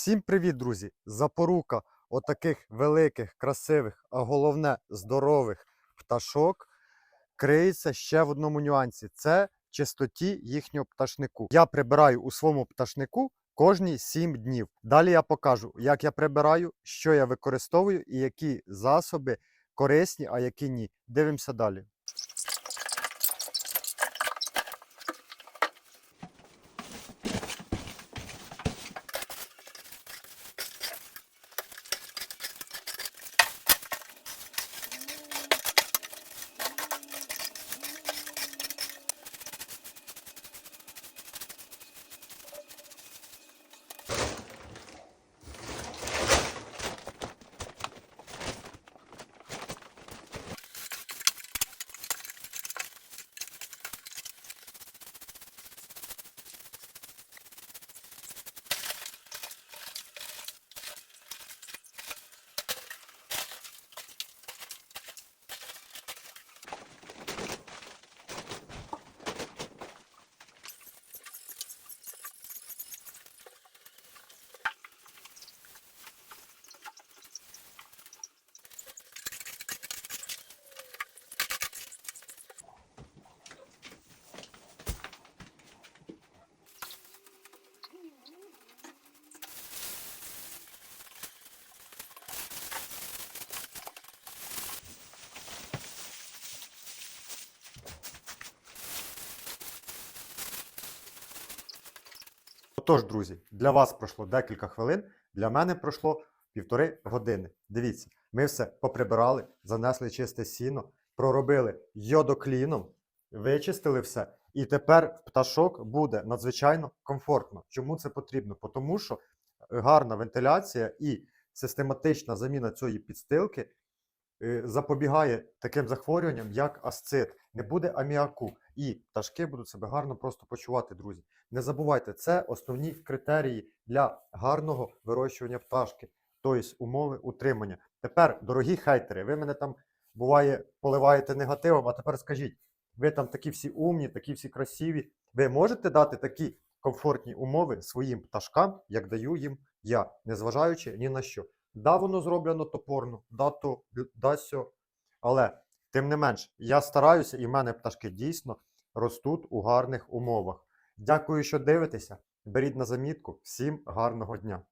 Всім привіт, друзі! Запорука отаких великих, красивих, а головне здорових пташок криється ще в одному нюансі: це чистоті їхнього пташнику. Я прибираю у своєму пташнику кожні 7 днів. Далі я покажу, як я прибираю, що я використовую і які засоби корисні, а які ні. Дивимося далі. Отож, друзі, для вас пройшло декілька хвилин, для мене пройшло півтори години. Дивіться, ми все поприбирали, занесли чисте сіно, проробили йодокліном, вичистили все. І тепер пташок буде надзвичайно комфортно. Чому це потрібно? Тому що гарна вентиляція і систематична заміна цієї підстилки запобігає таким захворюванням, як асцит. Не буде аміаку, і пташки будуть себе гарно просто почувати, друзі. Не забувайте, це основні критерії для гарного вирощування пташки, тобто умови утримання. Тепер, дорогі хейтери, ви мене там буває поливаєте негативом, а тепер скажіть, ви там такі всі умні, такі всі красиві. Ви можете дати такі комфортні умови своїм пташкам, як даю їм я, незважаючи ні на що. Да, воно зроблено топорно, да, то, да, сьо. Але тим не менш, я стараюся, і в мене пташки дійсно ростуть у гарних умовах. Дякую, що дивитеся. Беріть на замітку. Всім гарного дня!